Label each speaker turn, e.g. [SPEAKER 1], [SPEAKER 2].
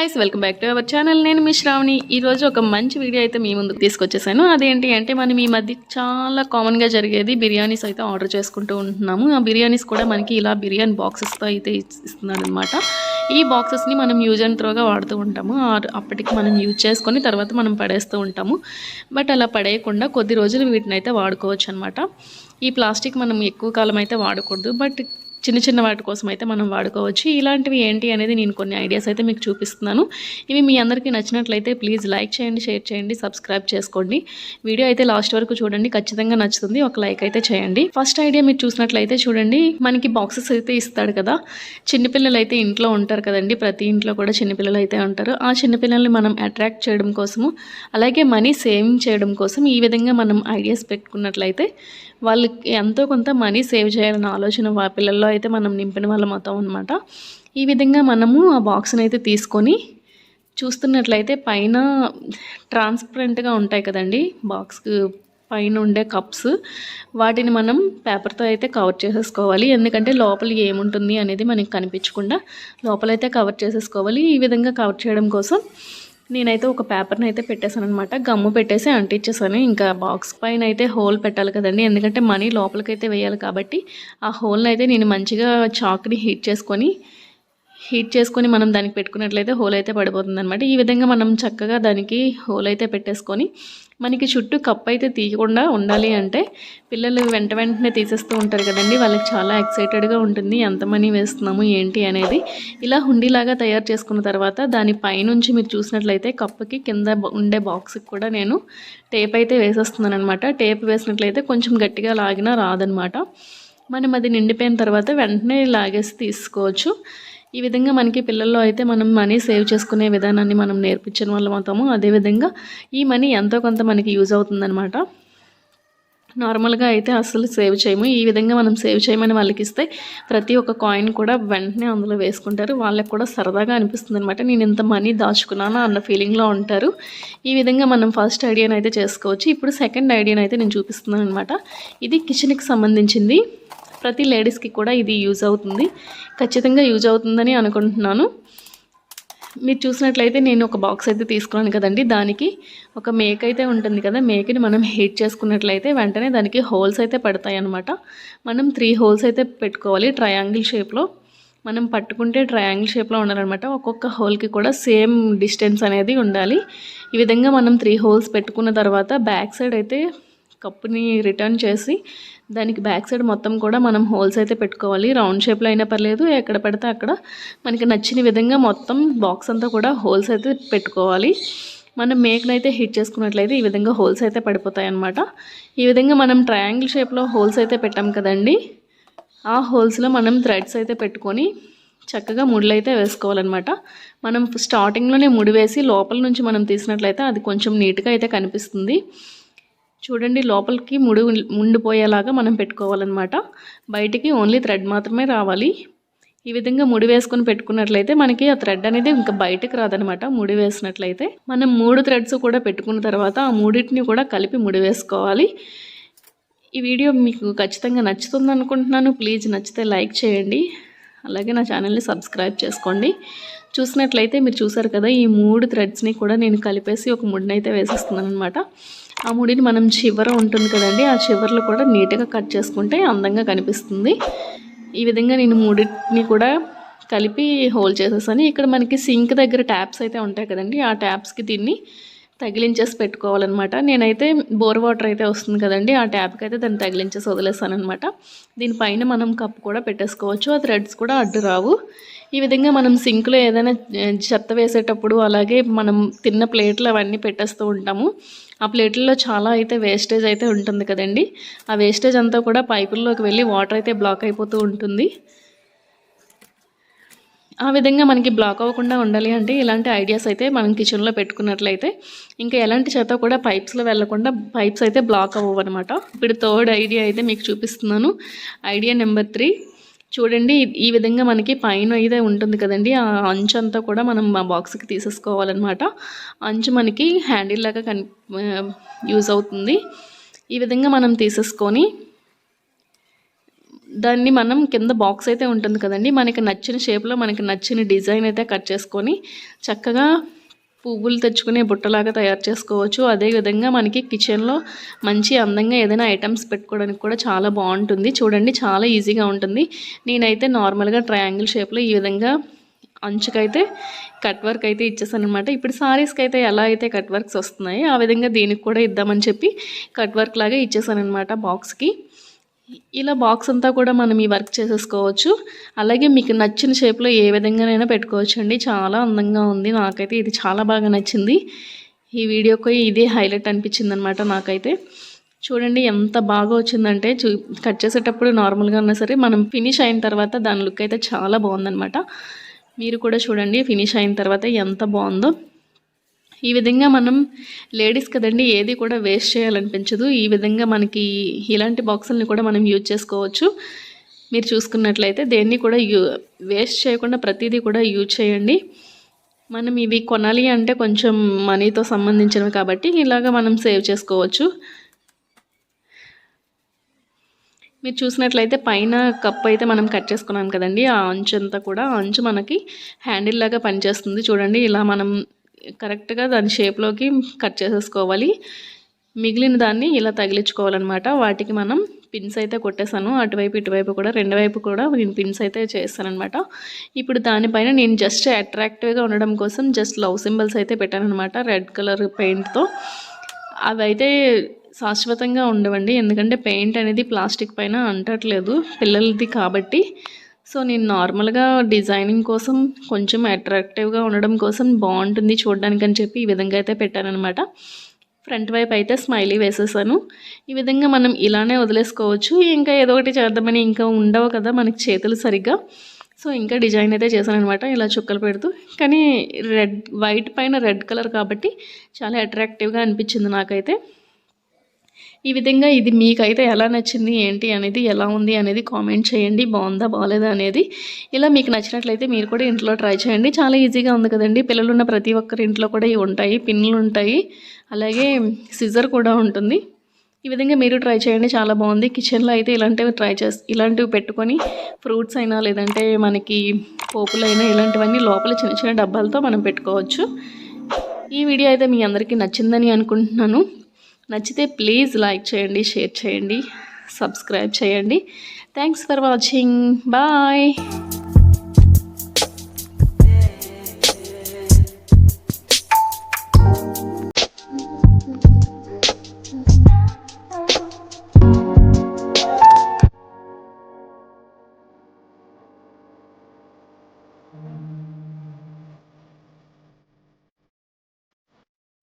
[SPEAKER 1] Guys welcome back to our channel నేను మీ శ్రావణి. ఈరోజు ఒక మంచి వీడియో అయితే మీ ముందుకు తీసుకొచ్చేసాను. అదేంటి అంటే మనం ఈ మధ్య చాలా కామన్గా జరిగేది బిర్యానీస్ అయితే ఆర్డర్ చేసుకుంటూ ఉంటున్నాము. ఆ బిర్యానీస్ కూడా మనకి ఇలా బిర్యానీ బాక్సెస్తో అయితే ఇస్తున్నాడు అనమాట ఈ బాక్సెస్ని మనం యూజ్ అండ్ త్రోగా వాడుతూ ఉంటాము. అప్పటికి మనం యూజ్ చేసుకొని తర్వాత మనం పడేస్తూ ఉంటాము. బట్ అలా పడేయకుండా కొద్ది రోజులు వీటిని అయితే వాడుకోవచ్చు అనమాట ఈ ప్లాస్టిక్ మనం ఎక్కువ కాలం అయితే వాడకూడదు. బట్ చిన్న చిన్న వాటి కోసం అయితే మనం వాడుకోవచ్చు. ఇలాంటివి ఏంటి అనేది నేను కొన్ని ఐడియాస్ అయితే మీకు చూపిస్తున్నాను. ఇవి మీ అందరికీ నచ్చినట్లయితే ప్లీజ్ లైక్ చేయండి షేర్ చేయండి సబ్స్క్రైబ్ చేసుకోండి. వీడియో అయితే లాస్ట్ వరకు చూడండి ఖచ్చితంగా నచ్చుతుంది. ఒక లైక్ అయితే చేయండి. ఫస్ట్ ఐడియా మీరు చూసినట్లయితే చూడండి మనకి బాక్సెస్ అయితే ఇస్తాడు కదా. చిన్నపిల్లలు అయితే ఇంట్లో ఉంటారు కదండి. ప్రతి ఇంట్లో కూడా చిన్నపిల్లలు అయితే ఉంటారు. ఆ చిన్నపిల్లల్ని మనం అట్రాక్ట్ చేయడం కోసము అలాగే మనీ సేవింగ్ చేయడం కోసం ఈ విధంగా మనం ఐడియాస్ పెట్టుకున్నట్లయితే వాళ్ళకి ఎంతో కొంత మనీ సేవ్ చేయాలన్న ఆలోచన వా పిల్లల్లో అయితే మనం నింపిన వాళ్ళం అవుతాం అనమాట ఈ విధంగా మనము ఆ బాక్స్ని అయితే తీసుకొని చూస్తున్నట్లయితే పైన ట్రాన్స్పరెంట్గా ఉంటాయి కదండి బాక్స్ పైన ఉండే కప్స్. వాటిని మనం పేపర్తో అయితే కవర్ చేసేసుకోవాలి. ఎందుకంటే లోపల ఏముంటుంది అనేది మనకి కనిపించకుండా లోపలైతే కవర్ చేసేసుకోవాలి. ఈ విధంగా కవర్ చేయడం కోసం నేనైతే ఒక పేపర్ని అయితే పెట్టేశాను అనమాట గమ్ము పెట్టేసి అంటించేసాను ఇంకా బాక్స్ పైన అయితే హోల్ పెట్టాలి కదండి. ఎందుకంటే మనీ లోపలికైతే వేయాలి కాబట్టి ఆ హోల్ని అయితే నేను మంచిగా చాక్ని హీట్ చేసుకొని హీట్ చేసుకొని మనం దానికి పెట్టుకున్నట్లయితే హోల్ అయితే పడిపోతుంది అనమాట ఈ విధంగా మనం చక్కగా దానికి హోల్ అయితే పెట్టేసుకొని మనకి చుట్టూ కప్ అయితే తీయకుండా ఉండాలి అంటే పిల్లలు వెంట వెంటనే తీసేస్తూ ఉంటారు కదండి. వాళ్ళకి చాలా ఎక్సైటెడ్గా ఉంటుంది. ఎంత మనీ వేస్తున్నాము ఏంటి అనేది. ఇలా హుండీలాగా తయారు చేసుకున్న తర్వాత దాని పైనుంచి మీరు చూసినట్లయితే కప్పుకి కింద ఉండే బాక్స్కి కూడా నేను టేప్ అయితే వేసేస్తున్నాను అనమాట టేప్ వేసినట్లయితే కొంచెం గట్టిగా లాగినా రాదనమాట మనం అది నిండిపోయిన తర్వాత వెంటనే లాగేసి తీసుకోవచ్చు. ఈ విధంగా మనకి పిల్లల్లో అయితే మనం మనీ సేవ్ చేసుకునే విధానాన్ని మనం నేర్పించిన వాళ్ళం అవుతాము. అదేవిధంగా ఈ మనీ ఎంతో కొంత మనకి యూజ్ అవుతుందన్నమాట. నార్మల్గా అయితే అస్సలు సేవ్ చేయము. ఈ విధంగా మనం సేవ్ చేయమని వాళ్ళకి ఇస్తే ప్రతి ఒక్క కాయిన్ కూడా వెంటనే అందులో వేసుకుంటారు. వాళ్ళకి కూడా సరదాగా అనిపిస్తుంది అనమాట నేను ఇంత మనీ దాచుకున్నానా? అన్న ఫీలింగ్లో ఉంటారు. ఈ విధంగా మనం ఫస్ట్ ఐడియాని అయితే చేసుకోవచ్చు. ఇప్పుడు సెకండ్ ఐడియాని అయితే నేను చూపిస్తున్నాను అనమాట ఇది కిచెన్కి సంబంధించింది. ప్రతి లేడీస్కి కూడా ఇది యూజ్ అవుతుంది. ఖచ్చితంగా యూజ్ అవుతుందని అనుకుంటున్నాను. మీరు చూసినట్లయితే నేను ఒక బాక్స్ అయితే తీసుకున్నాను కదండి. దానికి ఒక మేక్ అయితే ఉంటుంది కదా మేకని మనం హీట్ చేసుకున్నట్లయితే వెంటనే దానికి హోల్స్ అయితే పడతాయి అనమాట మనం త్రీ హోల్స్ అయితే పెట్టుకోవాలి ట్రయాంగిల్ షేప్లో. మనం పట్టుకుంటే ట్రయాంగిల్ షేప్లో ఉండాలన్నమాట. ఒక్కొక్క హోల్కి కూడా సేమ్ డిస్టెన్స్ అనేది ఉండాలి. ఈ విధంగా మనం త్రీ హోల్స్ పెట్టుకున్న తర్వాత బ్యాక్ సైడ్ అయితే కప్పుని రిటర్న్ చేసి దానికి బ్యాక్ సైడ్ మొత్తం కూడా మనం హోల్స్ అయితే పెట్టుకోవాలి. రౌండ్ షేప్లో అయినా పర్లేదు ఎక్కడ పెడితే అక్కడ. మనకి నచ్చిన విధంగా మొత్తం బాక్స్ అంతా కూడా హోల్స్ అయితే పెట్టుకోవాలి. మనం మేక్ని అయితే హిట్ చేసుకున్నట్లయితే ఈ విధంగా హోల్స్ అయితే పడిపోతాయి అన్నమాట ఈ విధంగా మనం ట్రయాంగిల్ షేప్లో హోల్స్ అయితే పెట్టాం కదండి. ఆ హోల్స్లో మనం థ్రెడ్స్ అయితే పెట్టుకొని చక్కగా ముడులు అయితే వేసుకోవాలన్నమాట. మనం స్టార్టింగ్లోనే ముడి వేసి లోపల నుంచి మనం తీసినట్లయితే అది కొంచెం నీట్గా అయితే కనిపిస్తుంది. చూడండి లోపలికి ముడి ఉండిపోయేలాగా మనం పెట్టుకోవాలన్నమాట. బయటికి ఓన్లీ థ్రెడ్ మాత్రమే రావాలి. ఈ విధంగా ముడి వేసుకొని పెట్టుకున్నట్లయితే మనకి ఆ థ్రెడ్ అనేది ఇంకా బయటకు రాదనమాట ముడి వేసినట్లయితే. మనం మూడు థ్రెడ్స్ కూడా పెట్టుకున్న తర్వాత ఆ మూడింటిని కూడా కలిపి ముడి వేసుకోవాలి. ఈ వీడియో మీకు ఖచ్చితంగా నచ్చుతుంది అనుకుంటున్నాను. ప్లీజ్ నచ్చితే లైక్ చేయండి. అలాగే నా ఛానల్ని సబ్స్క్రైబ్ చేసుకోండి. చూసినట్లయితే మీరు చూసారు కదా ఈ మూడు థ్రెడ్స్ని కూడా నేను కలిపేసి ఒక ముడినైతే వేసేస్తున్నాను అనమాట ఆ ముడిని మనం చివర ఉంటుంది కదండి ఆ చివరలో కూడా నీట్గా కట్ చేసుకుంటే అందంగా కనిపిస్తుంది. ఈ విధంగా నేను మూడింటిని కూడా కలిపి హోల్ చేసేసాను. ఇక్కడ మనకి సింక్ దగ్గర ట్యాప్స్ అయితే ఉంటాయి కదండి ఆ ట్యాప్స్కి దీన్ని తగిలించేసి పెట్టుకోవాలన్నమాట. నేనైతే బోర్ వాటర్ అయితే వస్తుంది కదండి ఆ ట్యాప్కి అయితే దాన్ని తగిలించేసి వదిలేసానమాట దీనిపైన మనం కప్పు కూడా పెట్టేసుకోవచ్చు ఆ థ్రెడ్స్ కూడా అడ్డు రావు. ఈ విధంగా మనం సింక్లో ఏదైనా చెత్త వేసేటప్పుడు అలాగే మనం తిన్న ప్లేట్లు అవన్నీ పెట్టేస్తూ ఉంటాము. ఆ ప్లేట్లలో చాలా అయితే వేస్టేజ్ అయితే ఉంటుంది కదండి. ఆ వేస్టేజ్ అంతా కూడా పైపుల్లోకి వెళ్ళి వాటర్ అయితే బ్లాక్ అయిపోతూ ఉంటుంది. ఆ విధంగా మనకి బ్లాక్ అవ్వకుండా ఉండాలి అంటే ఇలాంటి ఐడియాస్ అయితే మనం కిచెన్లో పెట్టుకున్నట్లయితే ఇంకా ఎలాంటి చెత్త కూడా పైప్స్లో వెళ్ళకుండా పైప్స్ అయితే బ్లాక్ అవ్వవు అనమాట ఇప్పుడు థర్డ్ ఐడియా అయితే మీకు చూపిస్తున్నాను. ఐడియా నెంబర్ త్రీ చూడండి ఈ- విధంగా మనకి పైన అయితే ఉంటుంది కదండి. ఆ అంచు అంతా కూడా మనం మా బాక్స్కి తీసేసుకోవాలన్నమాట. అంచు మనకి హ్యాండిల్ లాగా కన్ యూజ్ అవుతుంది. ఈ విధంగా మనం తీసేసుకొని దాన్ని మనం కింద బాక్స్ అయితే ఉంటుంది కదండి. మనకి నచ్చిన షేప్లో మనకి నచ్చిన డిజైన్ అయితే కట్ చేసుకొని చక్కగా పువ్వులు తెచ్చుకునే బుట్టలాగా తయారు చేసుకోవచ్చు. అదేవిధంగా మనకి కిచెన్లో మంచి అందంగా ఏదైనా ఐటమ్స్ పెట్టుకోవడానికి కూడా చాలా బాగుంటుంది. చూడండి చాలా ఈజీగా ఉంటుంది. నేనైతే నార్మల్గా ట్రయాంగిల్ షేప్లో ఈ విధంగా అంచుకైతే కట్ వర్క్ అయితే ఇచ్చేసాను అనమాట ఇప్పుడు సారీస్కి అయితే ఎలా అయితే కట్ వర్క్స్ వస్తున్నాయి ఆ విధంగా దీనికి కూడా ఇద్దామని చెప్పి కట్ వర్క్ లాగా ఇచ్చేసాను అనమాట బాక్స్కి ఇలా బాక్స్ అంతా కూడా మనం ఈ వర్క్ చేసేసుకోవచ్చు. అలాగే మీకు నచ్చిన షేప్లో ఏ విధంగానైనా పెట్టుకోవచ్చు అండి చాలా అందంగా ఉంది. నాకైతే ఇది చాలా బాగా నచ్చింది. ఈ వీడియోకి ఇదే హైలైట్ అనిపించింది అనమాట నాకైతే. చూడండి ఎంత బాగా వచ్చిందంటే చూ కట్ చేసేటప్పుడు నార్మల్గా ఉన్నా సరే మనం ఫినిష్ అయిన తర్వాత దాని లుక్ అయితే చాలా బాగుందనమాట మీరు కూడా చూడండి ఫినిష్ అయిన తర్వాత ఎంత బాగుందో. ఈ విధంగా మనం లేడీస్ కదండి ఏది కూడా వేస్ట్ చేయాలనిపించదు. ఈ విధంగా మనకి ఇలాంటి బాక్సుల్ని కూడా మనం యూజ్ చేసుకోవచ్చు. మీరు చూసుకున్నట్లయితే దేన్ని కూడా యూ వేస్ట్ చేయకుండా ప్రతిదీ కూడా యూజ్ చేయండి. మనం ఇవి కొనాలి అంటే కొంచెం మనీతో సంబంధించినవి కాబట్టి ఇలాగ మనం సేవ్ చేసుకోవచ్చు. మీరు చూసినట్లయితే పైన కప్ అయితే మనం కట్ చేసుకున్నాం కదండి ఆ అంచు అంతా కూడా ఆ అంచు మనకి హ్యాండిల్ లాగా పనిచేస్తుంది. చూడండి ఇలా మనం కరెక్ట్గా దాని షేప్లోకి కట్ చేసేసుకోవాలి. మిగిలిన దాన్ని ఇలా తగిలించుకోవాలన్నమాట. వాటికి మనం పిన్స్ అయితే కొట్టేశాను అటువైపు ఇటువైపు కూడా రెండు వైపు కూడా నేను పిన్స్ అయితే చేస్తానమాట ఇప్పుడు దానిపైన నేను జస్ట్ అట్రాక్టివ్గా ఉండడం కోసం జస్ట్ లవ్ సింబల్స్ అయితే పెట్టానమాట రెడ్ కలర్ పెయింట్తో. అవి అయితే శాశ్వతంగా ఉండవండి. ఎందుకంటే పెయింట్ అనేది ప్లాస్టిక్ పైన అంటట్లేదు. పిల్లలది కాబట్టి సో నేను నార్మల్గా డిజైనింగ్ కోసం కొంచెం అట్రాక్టివ్గా ఉండడం కోసం బాగుంటుంది చూడడానికి అని చెప్పి ఈ విధంగా అయితే పెట్టానమాట ఫ్రంట్ వైపు అయితే స్మైలీ వేసేసాను. ఈ విధంగా మనం ఇలానే వదిలేసుకోవచ్చు. ఇంకా ఏదో ఒకటి చేద్దామని ఇంకా ఉండవు కదా మనకి చేతులు సరిగ్గా. సో ఇంకా డిజైన్ అయితే చేశాను అనమాట ఇలా చుక్కలు పెడుతూ. కానీ రెడ్ వైట్ పైన రెడ్ కలర్ కాబట్టి చాలా అట్రాక్టివ్గా అనిపించింది నాకైతే. ఈ విధంగా ఇది మీకైతే ఎలా నచ్చింది ఏంటి అనేది ఎలా ఉంది అనేది కామెంట్ చేయండి. బాగుందా బాగాలేదా అనేది ఇలా మీకు నచ్చినట్లయితే మీరు కూడా ఇంట్లో ట్రై చేయండి. చాలా ఈజీగా ఉంది కదండి. పిల్లలు ఉన్న ప్రతి ఒక్కరి ఇంట్లో కూడా ఇవి ఉంటాయి. పిన్నులు ఉంటాయి. అలాగే సిజర్ కూడా ఉంటుంది. ఈ విధంగా మీరు ట్రై చేయండి. చాలా బాగుంది. కిచెన్లో అయితే ఇలాంటివి ట్రై చేసి ఇలాంటివి పెట్టుకొని ఫ్రూట్స్ అయినా లేదంటే మనకి పోపులైనా ఇలాంటివన్నీ లోపల చిన్న చిన్న డబ్బాలతో మనం పెట్టుకోవచ్చు. ఈ వీడియో అయితే మీ అందరికీ నచ్చిందని అనుకుంటున్నాను. నచ్చితే ప్లీజ్ లైక్ చేయండి షేర్ చేయండి సబ్స్క్రైబ్ చేయండి. Thanks for watching bye